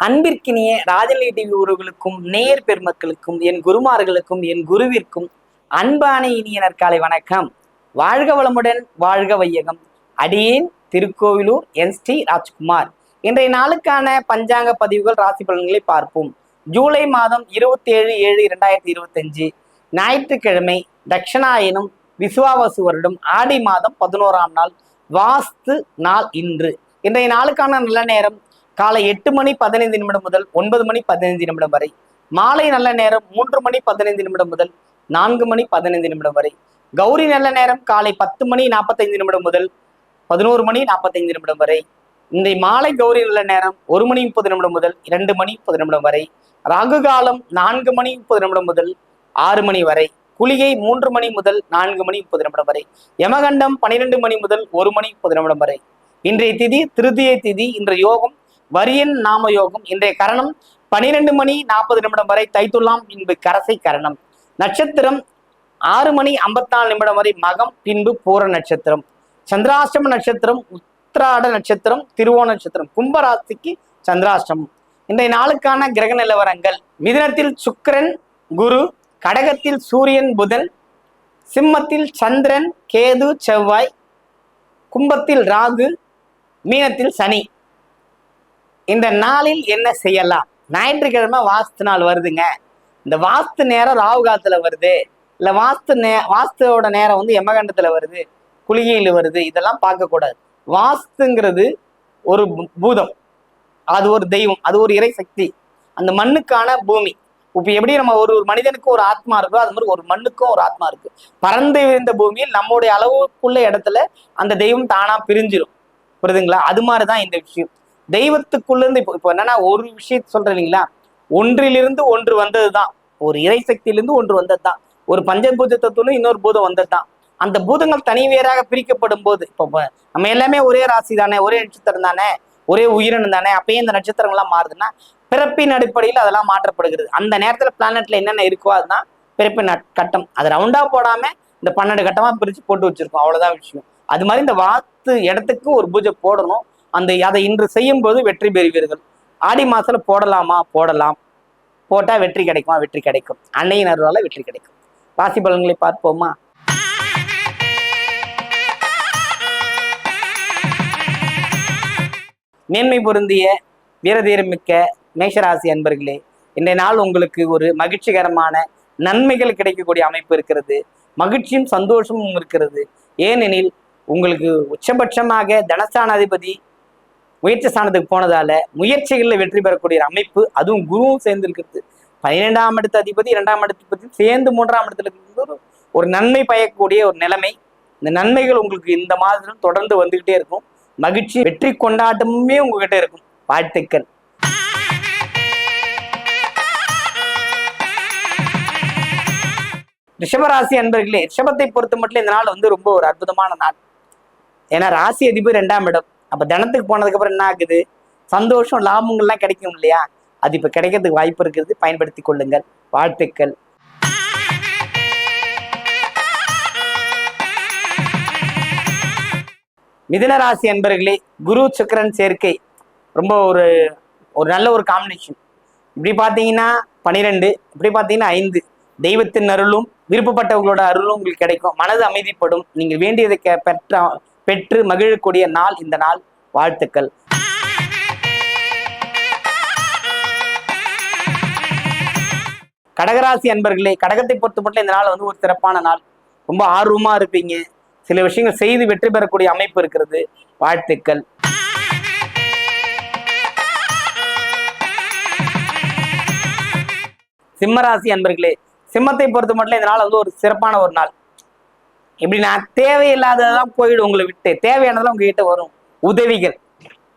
அன்பிற்கினிய ராஜலி டிவி உறவுகளுக்கும் நேர் பெருமக்களுக்கும் என் குருமார்களுக்கும் என் குருவிற்கும் அன்பான இனிய நற்காலை வணக்கம். வாழ்க வளமுடன் வாழ்க வையகம். அடியேன் திருக்கோவிலூர் என் ஸ்ரீ ராஜ்குமார். இன்றைய நாளுக்கான பஞ்சாங்க பதிவுகள் ராசி பலன்களை பார்ப்போம். ஜூலை மாதம் இருபத்தி ஏழு ஏழு இரண்டாயிரத்தி இருபத்தஞ்சு. ஞாயிற்றுக்கிழமை தட்சிணாயனம் விசுவாவசு வருடம் ஆடி மாதம் பதினோராம் நாள் வாஸ்து நாள் இன்று. இன்றைய நாளுக்கான நல்ல நேரம் காலை எட்டு மணி பதினைந்து நிமிடம் முதல் ஒன்பது மணி பதினைந்து நிமிடம் வரை மாலை நல்ல நேரம் மூன்று மணி பதினைந்து நிமிடம் முதல் நான்கு மணி பதினைந்து நிமிடம் வரை கௌரி நல்ல நேரம் காலை பத்து மணி நாற்பத்தைந்து நிமிடம் முதல் பதினோரு மணி நாற்பத்தைந்து நிமிடம் வரை இந்த மாலை கௌரி நல்ல நேரம் ஒரு மணி முப்பது நிமிடம் முதல் இரண்டு மணி முப்பது நிமிடம் வரை ராகு காலம் நான்கு மணி முப்பது நிமிடம் முதல் ஆறு மணி வரை குளிகை மூன்று மணி முதல் நான்கு மணி முப்பது நிமிடம் வரை யமகண்டம் பனிரெண்டு மணி முதல் ஒரு மணி முப்பது நிமிடம் வரை. இன்றைய திதி திருதியை திதி இன்றைய யோகம் வரியன் நாம யோகம் இன்றைய கரணம் பனிரெண்டு மணி நாற்பது நிமிடம் வரை தைத்துலாம் பின்பு கரசை கரணம். நட்சத்திரம் ஆறு மணி ஐம்பத்தாலு நிமிடம் வரை மகம் பின்பு பூர நட்சத்திரம். சந்திராஷ்டம நட்சத்திரம் உத்திராட நட்சத்திரம் திருவோண நட்சத்திரம். கும்பராசிக்கு சந்திராஷ்டமம். இன்றைய நாளுக்கான கிரக நிலவரங்கள். மிதனத்தில் சுக்கரன் குரு கடகத்தில் சூரியன் புதன் சிம்மத்தில் சந்திரன் கேது செவ்வாய் கும்பத்தில் ராகு மீனத்தில் சனி. இந்த நாளில் என்ன செய்யலாம்? ஞாயிற்றுக்கிழமை வாஸ்து நாள் வருதுங்க. இந்த வாஸ்து நேரம் ராகு காலத்துல வருது. இல்ல வாஸ்து நே வாஸ்துவோட நேரம் வந்து எமகண்டத்துல வருது. குளிகையில் வருது. இதெல்லாம் பார்க்கக்கூடாது. வாஸ்துங்கிறது ஒரு பூதம். அது ஒரு தெய்வம். அது ஒரு இறை சக்தி. அந்த மண்ணுக்கான பூமி. இப்ப எப்படி நம்ம ஒரு ஒரு மனிதனுக்கும் ஒரு ஆத்மா இருக்கோ அது மாதிரி ஒரு மண்ணுக்கும் ஒரு ஆத்மா இருக்கு. பறந்து விரிந்த பூமியில் நம்முடைய அளவுக்குள்ள இடத்துல அந்த தெய்வம் தானா பிரிஞ்சிடும் புரியுதுங்களா? அது மாதிரிதான் இந்த விஷயம். தெய்வத்துக்குள்ளேருந்து இப்போ இப்போ என்னன்னா ஒரு விஷயத்த சொல்றேன் இல்லைங்களா? ஒன்றிலிருந்து ஒன்று வந்ததுதான். ஒரு இறை சக்தியிலிருந்து ஒன்று வந்தது தான் ஒரு பஞ்சபூத தத்துவம் இன்னொரு பூதம் வந்தது தான் அந்த பூதங்கள் தனி வேறாக பிரிக்கப்படும் போது இப்போ நம்ம எல்லாமே ஒரே ராசி தானே ஒரே நட்சத்திரம் தானே ஒரே உயிரினம் தானே அப்பயே இந்த நட்சத்திரங்கள்லாம் மாறுதுன்னா பிறப்பின் அடிப்படையில் அதெல்லாம் மாற்றப்படுகிறது. அந்த நேரத்தில் பிளானட்ல என்னென்ன இருக்கோ அதுதான் பிறப்பின் நட்- கட்டம். அது ரவுண்டாக போடாம இந்த பன்னெண்டு கட்டமாக பிரித்து போட்டு வச்சிருக்கோம். அவ்வளோதான் விஷயம். அது மாதிரி இந்த வாத்து இடத்துக்கு ஒரு பூஜை போடணும். அந்த அதை இன்று செய்யும் போது வெற்றி பெறுவீர்கள். ஆடி மாசத்துல போடலாமா? போடலாம். போட்டா வெற்றி கிடைக்குமா? வெற்றி கிடைக்கும். அன்னையின் அருளால வெற்றி கிடைக்கும். ராசி பலன்களை பார்ப்போமா மேன்மை பொருந்திய வீரதீரமிக்க மேஷராசி அன்பர்களே இன்றைய நாள் உங்களுக்கு ஒரு மகிழ்ச்சிகரமான நன்மைகள் கிடைக்கக்கூடிய அமைப்பு இருக்கிறது. மகிழ்ச்சியும் சந்தோஷமும் இருக்கிறது. ஏனெனில் உங்களுக்கு உச்சபட்சமாக தனஸ்தானாதிபதி முயற்சி ஸ்தானத்துக்கு போனதால முயற்சிகளில் வெற்றி பெறக்கூடிய ஒரு அமைப்பு அதுவும் குருவும் சேர்ந்து இருக்கிறது. பன்னிரெண்டாம் இடத்து அதிபதி இரண்டாம் இடத்து சேர்ந்து மூன்றாம் இடத்துல இருக்கிறது ஒரு- நன்மை பயக்கக்கூடிய ஒரு நிலைமை. இந்த நன்மைகள் உங்களுக்கு இந்த மாதிரி தொடர்ந்து வந்துகிட்டே இருக்கும். மகிழ்ச்சி வெற்றி கொண்டாட்டமுமே உங்ககிட்ட இருக்கும். வாழ்த்துக்கள். ரிஷபராசி அன்பர்களே ரிஷபத்தை பொறுத்த மட்டும் இந்த நாள் வந்து ரொம்ப ஒரு அற்புதமான நாள். ஏன்னா ராசி அதிபர் ரெண்டாம் இடம். அப்போ தினத்துக்கு போனதுக்கப்புறம் என்ன ஆகுது? சந்தோஷம் லாபங்கள்லாம் கிடைக்கும் இல்லையா? அது இப்போ கிடைக்கிறதுக்கு வாய்ப்பு இருக்கிறது பயன்படுத்தி கொள்ளுங்கள். வாழ்த்துக்கள். மிதனராசி அன்பர்களே குரு சுக்கரன் சேர்க்கை. ரொம்ப ஒரு ஒரு நல்ல ஒரு காம்பினேஷன் இப்படி பார்த்தீங்கன்னா பனிரெண்டு இப்படி பார்த்தீங்கன்னா ஐந்து. தெய்வத்தின் அருளும் விருப்பப்பட்டவங்களோட அருளும் உங்களுக்கு கிடைக்கும். மனது அமைதிப்படும். நீங்கள் வேண்டியதை பெற்ற பெற்று மகிழக்கூடிய நாள் இந்த நாள். வாழ்த்துக்கள். கடகராசி அன்பர்களே கடகத்தை பொறுத்த மட்டும் இந்த நாள் வந்து ஒரு சிறப்பான நாள். ரொம்ப ஆர்வமா இருப்பீங்க. சில விஷயங்கள் செய்து வெற்றி பெறக்கூடிய அமைப்பு இருக்கிறது. வாழ்த்துக்கள். சிம்மராசி அன்பர்களே சிம்மத்தை பொறுத்த மட்டும் இந்த நாள் வந்து ஒரு சிறப்பான ஒரு நாள். எப்படின்னா தேவையில்லாததெல்லாம் போயிடும் உங்களை விட்டு. தேவையானதெல்லாம் உங்ககிட்ட வரும். உதவிகள்.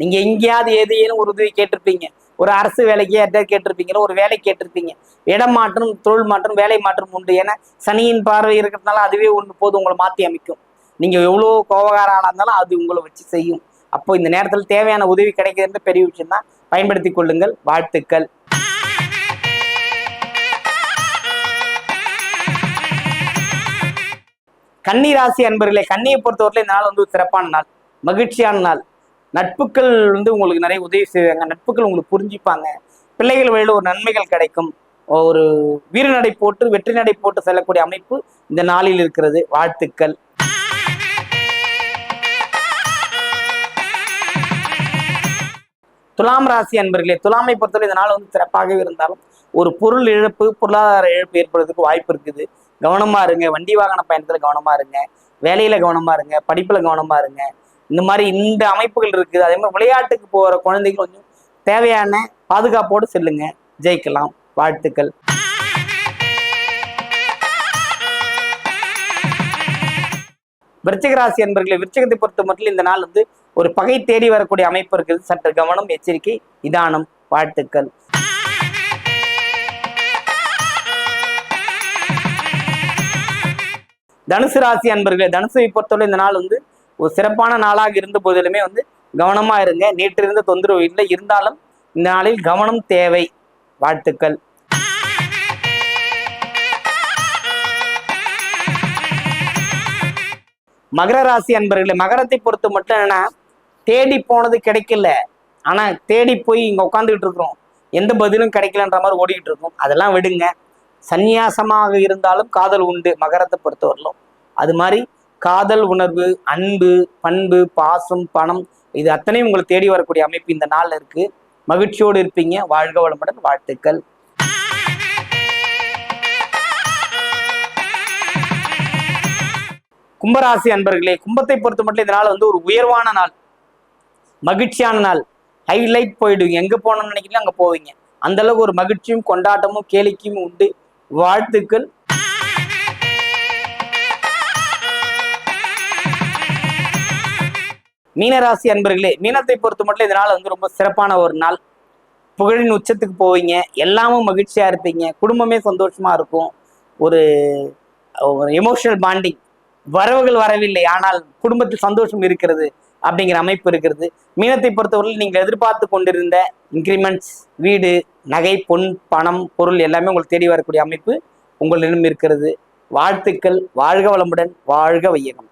நீங்க எங்கேயாவது ஏதேனும் ஒரு உதவி கேட்டிருப்பீங்க. ஒரு அரசு வேலைக்கு யார்கிட்ட கேட்டிருப்பீங்க ஒரு வேலை கேட்டிருப்பீங்க. இடம் மாற்றம் தொழில் மாற்றம் வேலை மாற்றம் உண்டு. ஏன்னா சனியின் பார்வை இருக்கிறதுனால அதுவே ஒன்று போது உங்களை மாற்றி அமைக்கும். நீங்கள் எவ்வளோ கோபகாரம் இருந்தாலும் அது உங்களை வச்சு செய்யும். அப்போ இந்த நேரத்தில் தேவையான உதவி கிடைக்கிறது பெரிய விஷயம் தான் பயன்படுத்தி கொள்ளுங்கள். வாழ்த்துக்கள். கன்னி ராசி அன்பர்களே கன்னியை பொறுத்தவரையில் இந்த நாள் வந்து சிறப்பான நாள். மகிழ்ச்சியான நாள். நட்புகள் வந்து உங்களுக்கு நிறைய உதவி செய்வாங்க. நட்புகள் உங்களுக்கு புரிஞ்சுப்பாங்க. பிள்ளைகள் வழியில் ஒரு நன்மைகள் கிடைக்கும். ஒரு வீரநடை போட்டு வெற்றி நடை போட்டு செல்லக்கூடிய அமைப்பு இந்த நாளில் இருக்கிறது. வாழ்த்துக்கள். துலாம் ராசி அன்பர்களே துலாமை பொறுத்தவரை இந்த நாள் வந்து சிறப்பாகவே இருந்தாலும் ஒரு பொருள் இழப்பு பொருளாதார இழப்பு ஏற்படுறதுக்கு வாய்ப்பு இருக்குது. கவனமா இருங்க. வண்டி வாகன பயணத்துல கவனமா இருங்க. வேலையில கவனமா இருங்க. படிப்புல கவனமா இருங்க. இந்த மாதிரி இந்த அமைப்புகள் இருக்குது. அதே மாதிரி விளையாட்டுக்கு போற குழந்தைகள் கொஞ்சம் தேவையான பாதுகாப்போடு செல்லுங்க. ஜெயிக்கலாம். வாழ்த்துக்கள். விருச்சிக என்பர்களை என்பர்களே விருச்சிகத்தை பொறுத்த மட்டும் இந்த நாள் வந்து ஒரு பகை தேடி வரக்கூடிய அமைப்பு இருக்குது. சற்று கவனம் எச்சரிக்கை நிதானம் வாழ்த்துக்கள். தனுசு ராசி அன்பர்களே தனுசுவை பொறுத்தவரை இந்த நாள் வந்து ஒரு சிறப்பான நாளாக இருந்த போதிலுமே வந்து கவனமா இருங்க. நேற்று இருந்த தொந்தரவு இல்லை. இருந்தாலும் இந்த நாளில் கவனம் தேவை. வாழ்த்துக்கள். மகர ராசி அன்பர்களே மகரத்தை பொறுத்து மட்டும் என்னன்னா தேடி போனது கிடைக்கல. ஆனா தேடி போய் இங்க உட்காந்துக்கிட்டு இருக்கிறோம். எந்த பதிலும் கிடைக்கலன்ற மாதிரி ஓடிக்கிட்டு இருக்கோம். அதெல்லாம் விடுங்க. சந்நியாசமாக இருந்தாலும் காதல் உண்டு மகரத்தை பொறுத்தவரையிலும். அது மாதிரி காதல் உணர்வு அன்பு பண்பு பாசம் பணம் இது அத்தனையும் உங்களை தேடி வரக்கூடிய அமைப்பு இந்த நாள்ல இருக்கு. மகிழ்ச்சியோடு இருப்பீங்க. வாழ்க வளமுடன். வாழ்த்துக்கள். கும்பராசி அன்பர்களே கும்பத்தை பொறுத்த மட்டும் இந்த நாள் வந்து ஒரு உயர்வான நாள். மகிழ்ச்சியான நாள். ஹைலைட் போயிடுவீங்க. எங்க போகணும்னு நினைக்கிறீங்க அங்க போவீங்க. அந்த அளவுக்கு ஒரு மகிழ்ச்சியும் கொண்டாட்டமும் கேளிக்கையும் உண்டு. வாழ்த்துக்கள். மீனராசி அன்பர்களே மீனத்தை பொறுத்த மட்டும் இந்த நாள் வந்து ரொம்ப சிறப்பான ஒரு நாள். புகழின் உச்சத்துக்கு போவீங்க எல்லாமும் மகிழ்ச்சியாக இருப்பீங்க குடும்பமே சந்தோஷமாக இருக்கும். ஒரு ஒரு எமோஷனல் பாண்டிங் வரவுகள் வரவில்லை ஆனால் குடும்பத்தில் சந்தோஷம் இருக்கிறது அப்படிங்கிற அமைப்பு இருக்கிறது. மீனத்தை பொறுத்தவரையில் நீங்கள் எதிர்பார்த்து கொண்டிருந்த இன்க்ரிமெண்ட்ஸ் வீடு நகை பொன் பணம் பொருள் எல்லாமே உங்களுக்கு தேடி வரக்கூடிய அமைப்பு உங்களிடம் இருக்கிறது. வாழ்த்துக்கள் வாழ்க வளமுடன் வாழ்க வையகம்.